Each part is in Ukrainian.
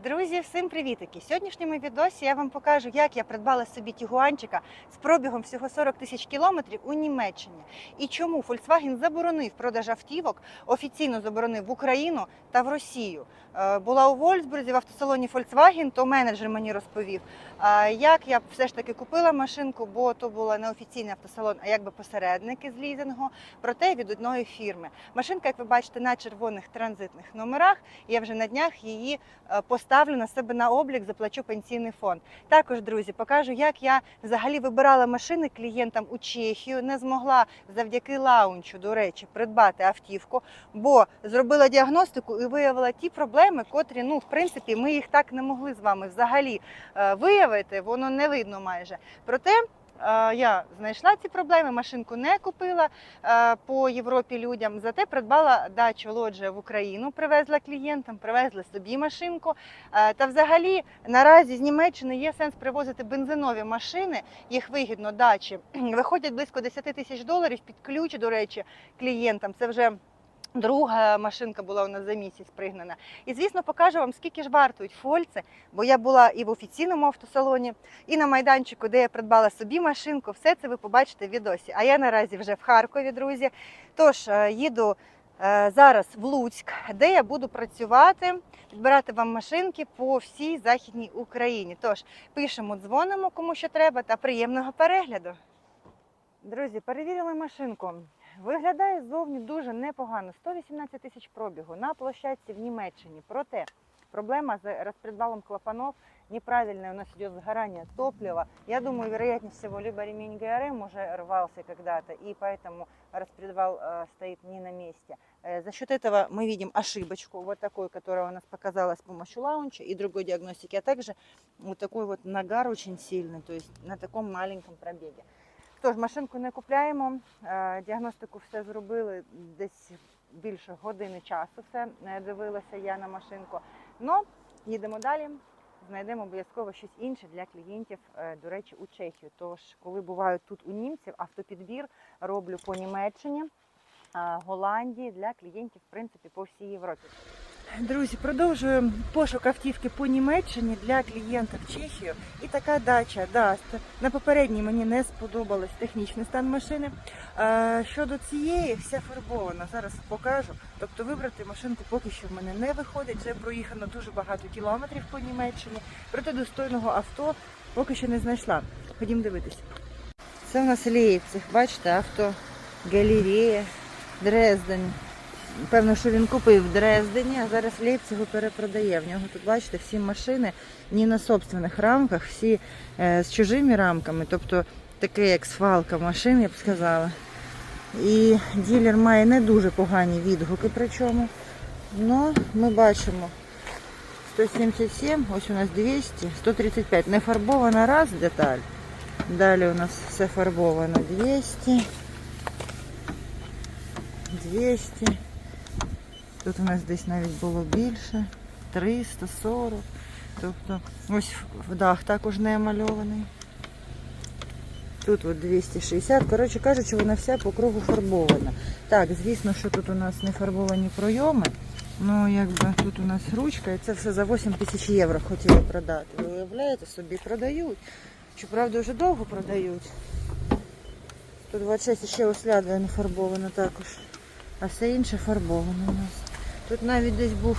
Друзі, всім привітики! В сьогоднішньому відосі я вам покажу, як я придбала собі тігуанчика з пробігом всього 40 тисяч кілометрів у Німеччині. І чому Volkswagen заборонив продаж автівок, офіційно заборонив в Україну та в Росію. Е, Була у Вольсбурзі в автосалоні Volkswagen, то менеджер мені розповів, е, як я все ж таки купила машинку, бо то була не офіційний автосалон, а якби посередники з лізингу, проте від одної фірми. Машинка, як ви бачите, на червоних транзитних номерах. Я вже на днях її е, поставлю на себе на облік, заплачу пенсійний фонд. Також, друзі, покажу, як я взагалі вибирала машини клієнтам у Чехію. Не змогла завдяки лаунчу, до речі, придбати автівку, бо зробила діагностику і виявила ті проблеми, котрі, ну, в принципі, ми їх так не могли з вами взагалі е, виявити. Воно не видно майже. Проте. Е, Я знайшла ці проблеми, машинку не купила е, по Європі людям. Зате придбала дачу лоджія в Україну, привезла клієнтам, привезла собі машинку. Е, Та взагалі наразі з Німеччини є сенс привозити бензинові машини. Їх вигідно дачі виходять близько 10 тисяч доларів під ключ, до речі, клієнтам. Це вже. Друга машинка була у нас за місяць пригнана. І звісно, покажу вам, скільки ж вартують фольци, бо я була і в офіційному автосалоні, і на майданчику, де я придбала собі машинку. Все це ви побачите в відосі. А я наразі вже в Харкові, друзі. Тож е, їду е, зараз в Луцьк, де я буду працювати, підбирати вам машинки по всій західній Україні. Тож пишемо, дзвонимо, кому що треба, та приємного перегляду. Друзі, перевірили машинку. Виглядає ззовні дуже непогано. 118 тисяч пробігу на площадці в Німеччині. Проте проблема з распредвалом клапанов неправильное у нас идет сгорание топлива. Я думаю, вероятнее всего, либо ремень ГРМ уже рвался когда-то, и поэтому распредвал э, стоит не на месте. Э, за счет этого мы видим ошибочку, вот такой, которая у нас показалась с помощью лаунча и другой диагностики, а также вот такой вот нагар очень сильный, то есть на таком маленьком пробеге. Тож, машинку не купляємо, е, діагностику все зробили, десь більше години часу все е, дивилася я на машинку. Ну, їдемо далі, знайдемо обов'язково щось інше для клієнтів, е, до речі, у Чехію. Тож, коли буваю тут у німців, автопідбір роблю по Німеччині, Голландії для клієнтів, в принципі, по всій Європі. Друзі, продовжую пошук автівки по Німеччині для клієнта в Чехію. І така дача даст. На попередній мені не сподобалось технічний стан машини. Е, Щодо цієї, вся фарбована. Зараз покажу. Тобто вибрати машинку поки що в мене не виходить. Вже проїхано дуже багато кілометрів по Німеччині. Проте достойного авто поки що не знайшла. Ходім дивитися. Це в нас Лейпциг. Бачите, авто галерея, Дрезден. Певно, що він купив в Дрездені, а зараз Лейпцигу перепродає. В нього тут, бачите, всі машини не на собственних рамках, всі е, з чужими рамками, тобто таке як свалка машин, я б сказала. І ділер має не дуже погані відгуки причому. Ну, ми бачимо 177, ось у нас 200, 135. Не фарбована раз деталь. Далі у нас все фарбовано 200. 200. Тут у нас десь навіть було більше. 340. Тобто ось дах також не мальований. Тут от 260. Коротше кажучи, вона вся по кругу фарбована. Так, звісно, що тут у нас не фарбовані пройоми. Ну, якби тут у нас ручка, і це все за 8 тисяч євро хотіли продати. Ви уявляєте, собі продають. Щоправда, вже довго продають. 126 ще ось ляда не фарбована також. А все інше фарбовано у нас. Тут навіть десь був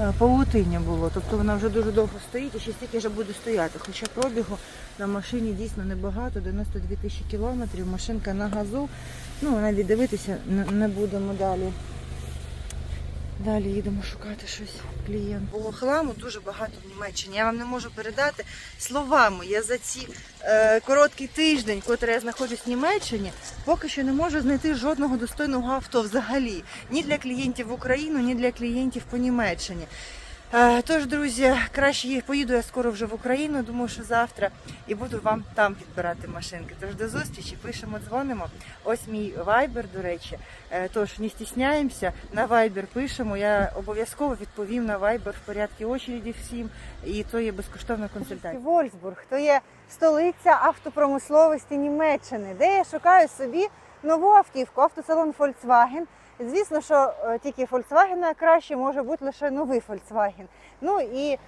е, павутиння було, тобто вона вже дуже довго стоїть і ще стільки вже буде стояти. Хоча пробігу на машині дійсно небагато, 92 тисячі кілометрів, машинка на газу. Ну, навіть дивитися не- не будемо далі. Далі їдемо шукати щось клієнт. Було хламу дуже багато в Німеччині. Я вам не можу передати словами. Я за ці е, короткий тиждень, котрий я знаходжусь в Німеччині, поки що не можу знайти жодного достойного авто взагалі. Ні для клієнтів в Україну, ні для клієнтів по Німеччині. Е, Тож, друзі, краще поїду я скоро вже в Україну. Думаю, що завтра і буду вам там підбирати машинки. Тож до зустрічі, пишемо, дзвонимо. Ось мій вайбер, до речі. Е, Тож не стісняємося. На вайбер пишемо. Я обов'язково відповім на вайбер в порядку очереді всім. І то є безкоштовна консультація. Вольсбург, то є столиця автопромисловості Німеччини, де я шукаю собі нову автівку, автосалон Volkswagen. Звісно, що е, тільки Volkswagen краще може бути лише новий Volkswagen. Ну і е,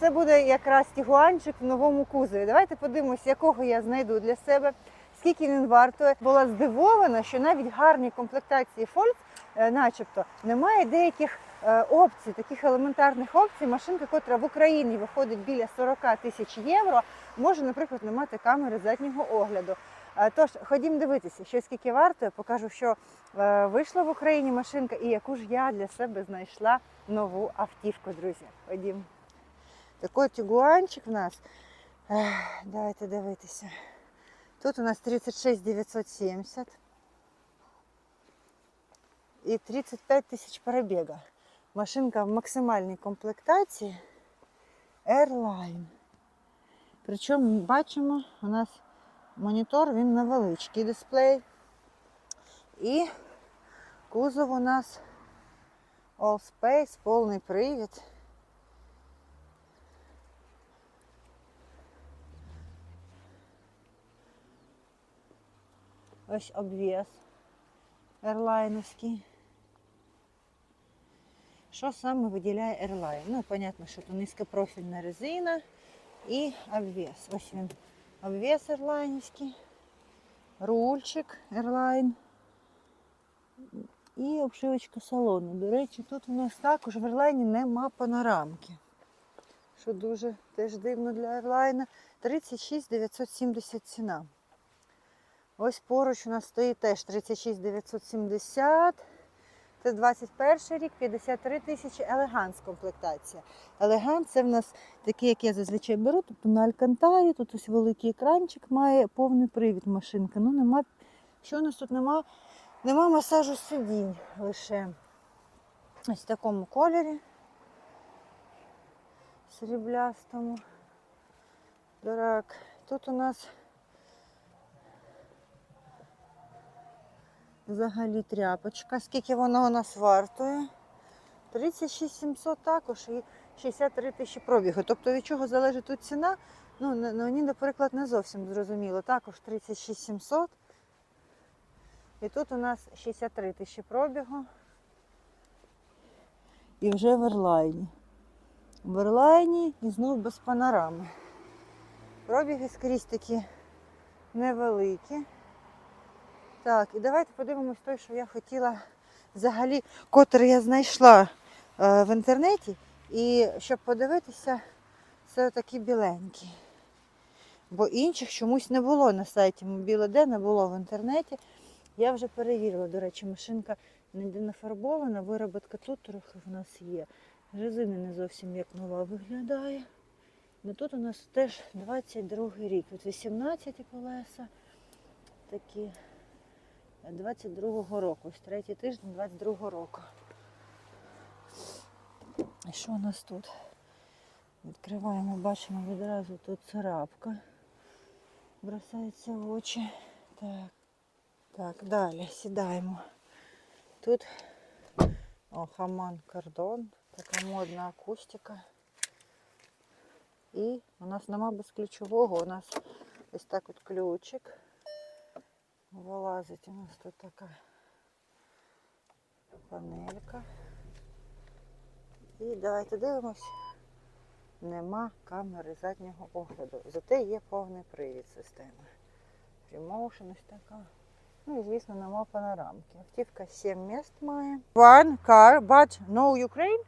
це буде якраз тігуанчик в новому кузові. Давайте подивимося, якого я знайду для себе, скільки він вартує. Була здивована, що навіть гарні комплектації Volks, е, начебто, немає деяких е, опцій, таких елементарних опцій. Машинка, котра в Україні виходить біля 40 тисяч євро, може, наприклад, не мати камери заднього огляду. Е, Тож, ходім дивитися, що скільки вартує, покажу, що е, вийшла в Україні машинка і яку ж я для себе знайшла нову автівку, друзі. Ходім. Такий тігуанчик в нас. Давайте дивитися. Тут у нас 36 970 і 35 тисяч пробіга. Машинка в максимальній комплектації Airline. Причому бачимо, у нас монітор, він невеличкий дисплей. І кузов у нас All Space, повний привід. Ось обвес ерлайновський. Що саме виділяє Airline? Ну, понятно, що це низькопрофільна резина і обвес. Ось він обвес ерлайнівський, рульчик Airline і обшивочка салону. До речі, тут у нас також в Airline нема панорамки. Що дуже теж дивно для Airline. 36 970 ціна. Ось поруч у нас стоїть теж 36 970. Це 21 рік, 53 тисячі елеганс комплектація. Елеганс це в нас такий, як я зазвичай беру, тобто на Алькантарі, тут ось великий екранчик, має повний привід машинка. Ну, нема, що у нас тут нема? Нема масажу сидінь лише. Ось в такому кольорі. Сріблястому. Так, тут у нас взагалі тряпочка. Скільки вона у нас вартує? 36 700 також і 63 тисячі пробігу. Тобто від чого залежить тут ціна? Ну, мені, наприклад, не зовсім зрозуміло. Також 36 700. І тут у нас 63 тисячі пробігу. І вже в Ерлайні. В Ерлайні і знов без панорами. Пробіги скрізь такі невеликі. Так, і давайте подивимось той, що я хотіла взагалі, котрий я знайшла е, в інтернеті. І щоб подивитися, це такі біленькі. Бо інших чомусь не було на сайті Мобіле.де, не було в інтернеті. Я вже перевірила, до речі, машинка не фарбована, вироботка тут трохи в нас є. Резина не зовсім як нова виглядає. Ну тут у нас теж 22 рік. Тут 18 колеса такі 22-го року. Ось третій тиждень 22-го року. І що у нас тут? Відкриваємо, бачимо відразу тут царапка. Бросається в очі. Так. Так, далі сідаємо. Тут о, хаман кордон, така модна акустика. І у нас нема безключового, у нас ось так от ключик. Вилазить у нас тут така панелька. І давайте дивимось. Нема камери заднього огляду. Зате є повний привід системи. Remotion ось така. Ну і звісно, нема панорамки. Автівка 7 міст має. One car, but no Ukraine?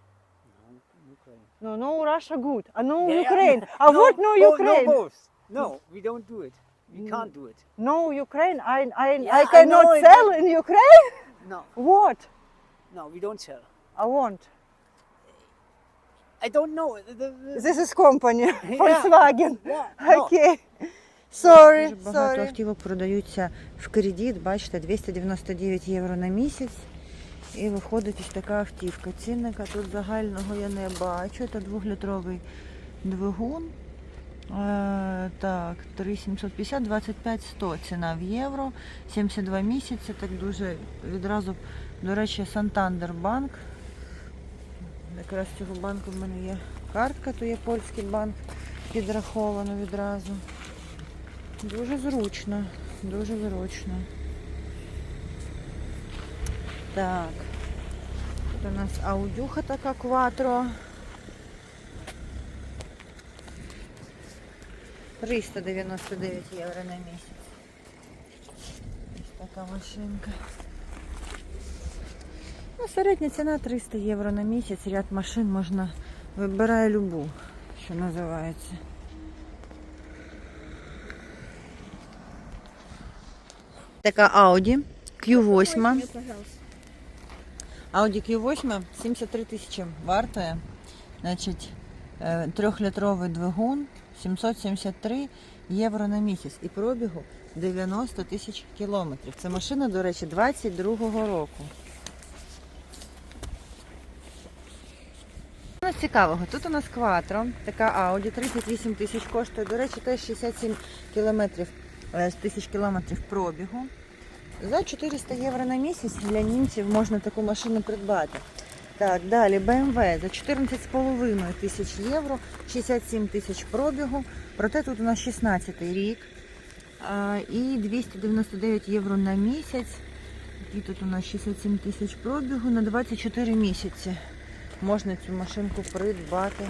No, no Russia good. А no. Ukraine. А вот no Ukraine. No, we don't do it. We Mm. can't do it. No Ukraine. I I Yeah, I I cannot it, sell in Ukraine. No, What? no, we don't sell. I want. I don't know. The, the, the- This is company. Yeah. Volkswagen. yeah, no. Окей. Sorry, Дуже багато sorry. автівок продаються в кредит, бачите, 299 євро на місяць. І виходить ось така автівка. Цінника тут загального я не бачу. Це двохлітровий двигун. Е, так, 3750, 25 100 ціна в євро, 72 місяці, так дуже відразу, до речі, Сантандер банк. Якраз цього банку в мене є картка, то є польський банк, підраховано відразу. Дуже зручно, дуже зручно. Так. Тут у нас аудюха така кватро. 399 євро на місяць. Ось така машинка. Ну, середня ціна 300 євро на місяць. Ряд машин можна вибирає любу, що називається. Така Audi Q8. Audi Q8 73 тисячі вартує. Значить, е, трьохлітровий двигун 773 євро на місяць і пробігу 90 тисяч кілометрів. Це машина, до речі, 22-го року. Що у нас цікавого? Тут у нас кватро, така Audi, 38 тисяч коштує. До речі, теж 67 кілометрів, е, тисяч кілометрів пробігу. За 400 євро на місяць для німців можна таку машину придбати. Так, далі BMW за 14,5 тисяч євро, 67 тисяч пробігу. Проте тут у нас 16 рік. І 299 євро на місяць. І тут у нас 67 тисяч пробігу на 24 місяці. Можна цю машинку придбати.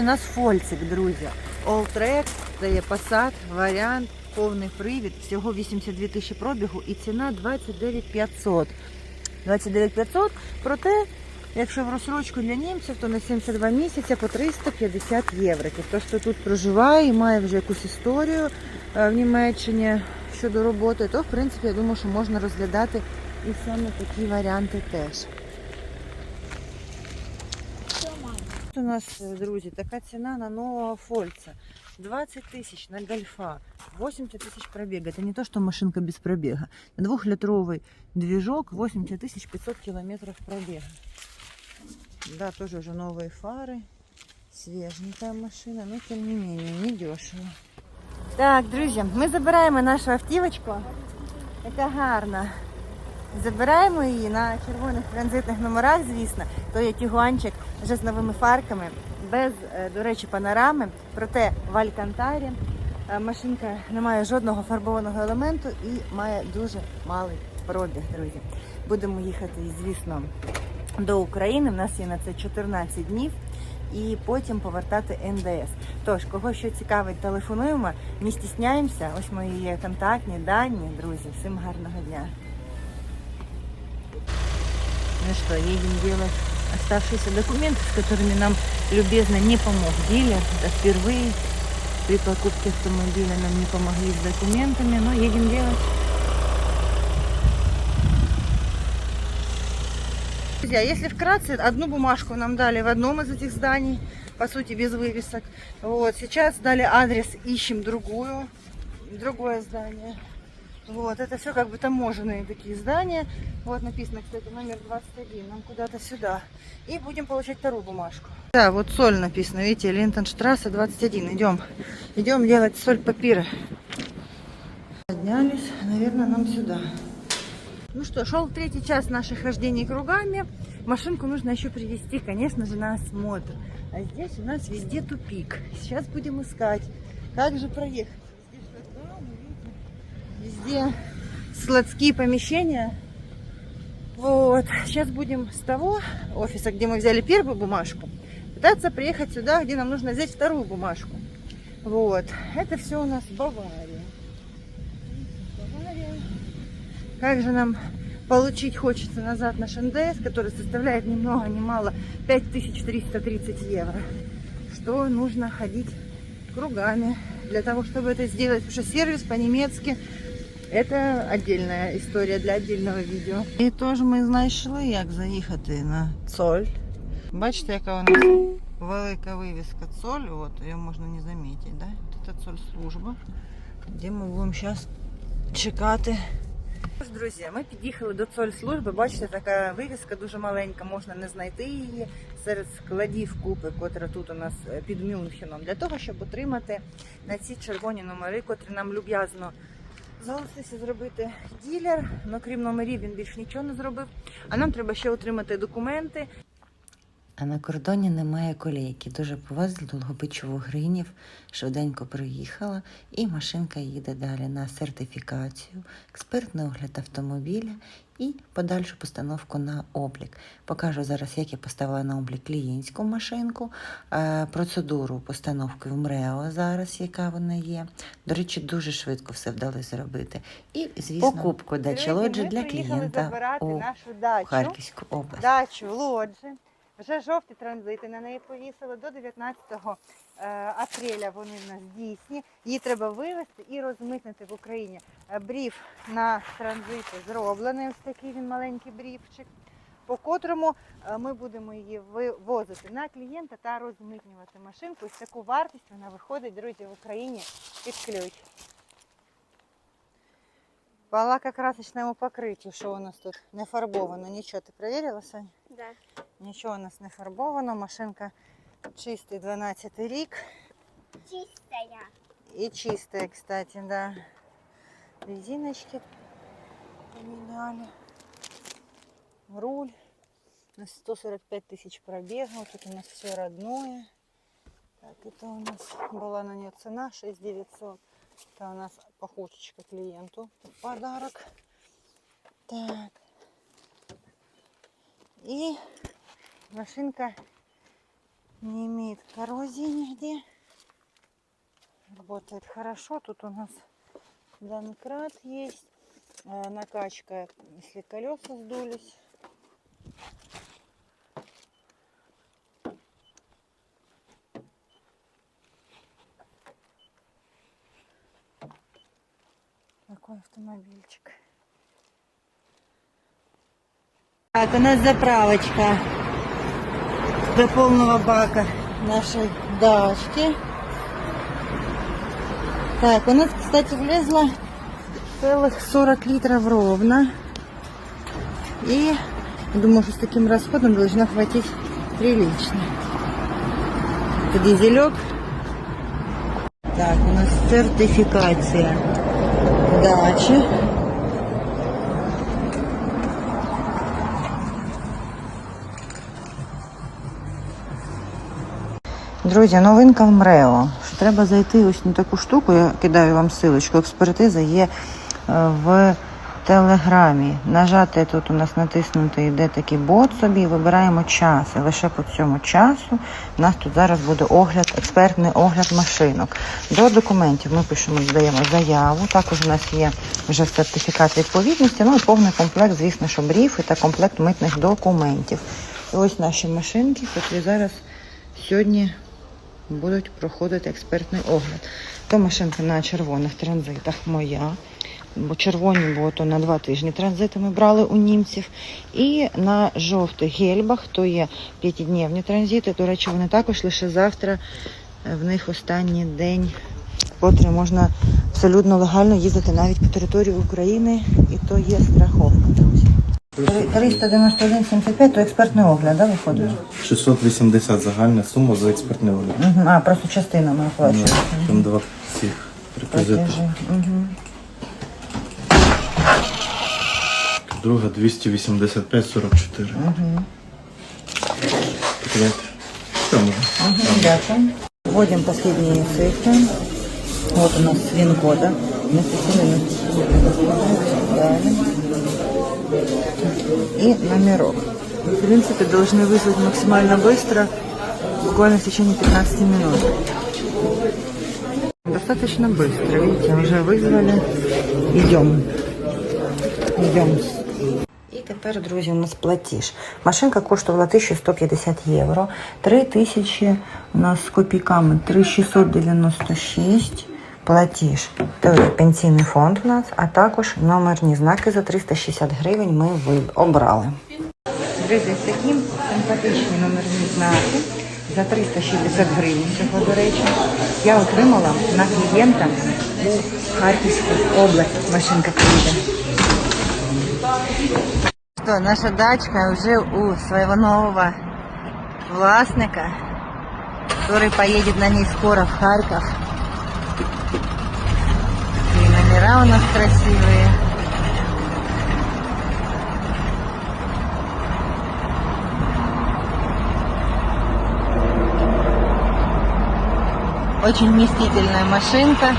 У нас фольцик, друзі. Alltrack, це є Passat, варіант, повний привід, всього 82 тисячі пробігу і ціна 29 500. 29 500, проте, якщо в розсрочку для німців, то на 72 місяці по 350 євро. Хто хто тут проживає і має вже якусь історію е, в Німеччині щодо роботи, то в принципі я думаю, що можна розглядати і саме такі варіанти теж. Тут у нас, е, друзі, така ціна на нового фольца. 20 тысяч на гольфа, 80 тысяч пробега. Это не то, что машинка без пробега. Двухлитровый движок, 80 тысяч 500 километров пробега. Да, тоже уже новые фары. Свеженькая машина, но тем не менее, не дешево. Так, друзі, ми забираємо нашу автівочку. Яка гарна. Забираємо її на червоних транзитних номерах, звісно. То є тігуанчик вже з новими фарками, без, е, до речі, панорами. Проте в Алькантарі е, машинка не має жодного фарбованого елементу і має дуже малий пробіг, друзі. Будемо їхати, звісно, до України. У нас є на це 14 днів. І потім повертати НДС. Тож, кого що цікавить, телефонуємо, не стісняємося. Ось мої є контактні дані, друзі. Всім гарного дня. Ну что, едем делать оставшиеся документы, с которыми нам любезно не помог дилер. Это впервые при покупке автомобиля нам не помогли с документами, но едем делать. Друзья, если вкратце, одну бумажку нам дали в одном из этих зданий, по сути без вывесок. Вот, сейчас дали адрес, ищем другую, другое здание. Вот, это все как бы таможенные такие здания. Вот написано, кстати, номер 21. Нам куда-то сюда. И будем получать вторую бумажку. Да, вот соль написано, видите, Линтонштрассе 21. Идем. Идем делать соль папиры. Поднялись, наверное, нам сюда. Ну что, шел третий час наших хождений кругами. Машинку нужно еще привезти, конечно же, на осмотр. А здесь у нас везде тупик. Сейчас будем искать, как же проехать. Везде складские помещения. Вот. Сейчас будем с того офиса, где мы взяли первую бумажку, пытаться приехать сюда, где нам нужно взять вторую бумажку. Вот. Это все у нас Бавария. Бавария. Как же нам получить хочется назад наш НДС, который составляет ни много ни мало 5330 евро. Что нужно ходить кругами для того, чтобы это сделать. Потому что сервис по-немецки это отдельная історія для отдельного відео. І теж ми знайшли, як заїхати на Цоль. Бачите, яка у нас велика вивіска Цоль, от її можна не замітити, да? Це Цоль служба, де ми будемо зараз чекати. Друзі, ми під'їхали до Цоль служби. Бачите, така вивіска дуже маленька, можна не знайти її серед складів купи, котра тут у нас е, під Мюнхеном, для того, щоб отримати на ці червоні номери, котрі нам люб'язно Залишився зробити ділер, але крім номерів він більш нічого не зробив. А нам треба ще отримати документи. А на кордоні немає колійки. Дуже повезли до Логобичу Гринів. Швиденько приїхала, і машинка їде далі на сертифікацію, експертний огляд автомобіля і подальшу постановку на облік. Покажу зараз, як я поставила на облік клієнтську машинку, е, процедуру постановки в МРЕО зараз, яка вона є. До речі, дуже швидко все вдалося зробити. І, звісно, покупку дачі лоджі для клієнта у нашу дачу. Харківську область. Дачу лоджі. Вже жовті транзити на неї повісили до 19 е, апреля. Вони в нас дійсні. Її треба вивезти і розмитнити в Україні. Е, Бріф на транзити зроблений. Ось такий він маленький бріфчик, по котрому е, ми будемо її вивозити на клієнта та розмитнювати машинку. Ось таку вартість вона виходить, друзі, в Україні під ключ. По лакокрасочному покриттю, що у нас тут не фарбовано. Нічого, ти перевірила, Соня? Да. Нічого у нас не фарбовано, машинка чистий 12 рік. Чистая. І чистая, кстати, да. Резиночки поменяли. Руль. На 145 тысяч пробегов. Тут у нас все родное. Так, это у нас была на нее цена 6900. Это у нас похушечка клиенту в подарок. Так. И машинка не имеет коррозии нигде. Работает хорошо. Тут у нас домкрат есть. э, Накачка, если колеса сдулись. Такой автомобильчик. Так, у нас заправочка до полного бака нашей дачки. Так, у нас, кстати, влезло целых 40 литров ровно. И думаю, что с таким расходом должно хватить прилично. Это дизелек. Так, у нас сертификация дачи. Друзі, новинка в МРЕО. Треба зайти ось на таку штуку, я кидаю вам силочку. Експертиза є е, в Телеграмі. Нажати тут у нас натиснути йде такий бот собі, вибираємо час. І лише по цьому часу у нас тут зараз буде огляд, експертний огляд машинок. До документів ми пишемо, здаємо заяву. Також у нас є вже сертифікат відповідності, ну і повний комплект, звісно, що бріфи та комплект митних документів. І ось наші машинки, які зараз сьогодні будуть проходити експертний огляд. То машинка на червоних транзитах моя. Бо червоні було то на два тижні транзити ми брали у німців. І на жовтих гельбах, то є п'ятидневні транзити. До речі, вони також лише завтра. е, В них останній день, котрий можна абсолютно легально їздити навіть по території України, і то є страховка. 391,75 то експертний огляд, да, виходить? 680 загальна сума за експертний огляд. Угу. А, просто частинами оплачується. Там два цих реквізити. Платежі. Друга 285 44. Угу. Третя. Все можна. Угу. Дякую. Вводим последние цифры. Вот у нас свин-кода И номерок. В принципе, должны вызвать максимально быстро, буквально в течение 15 минут. Достаточно быстро, видите, уже вызвали. Идем. Идем. І тепер, друзі, у нас платіж. Машинка коштувала 1150 євро. 3000 у нас з копійками 3696 платіж. Пенсійний фонд у нас, а також номерні знаки за 360 гривень ми обрали. Друзі, такі симпатичні номерні знаки за 360 гривень цього, до речі, я отримала на клієнта у Харківську область. Машинка. Что, наша дачка уже у своего нового властника, который поедет на ней скоро в Харьков. Номера у нас красивые. Очень вместительная машинка.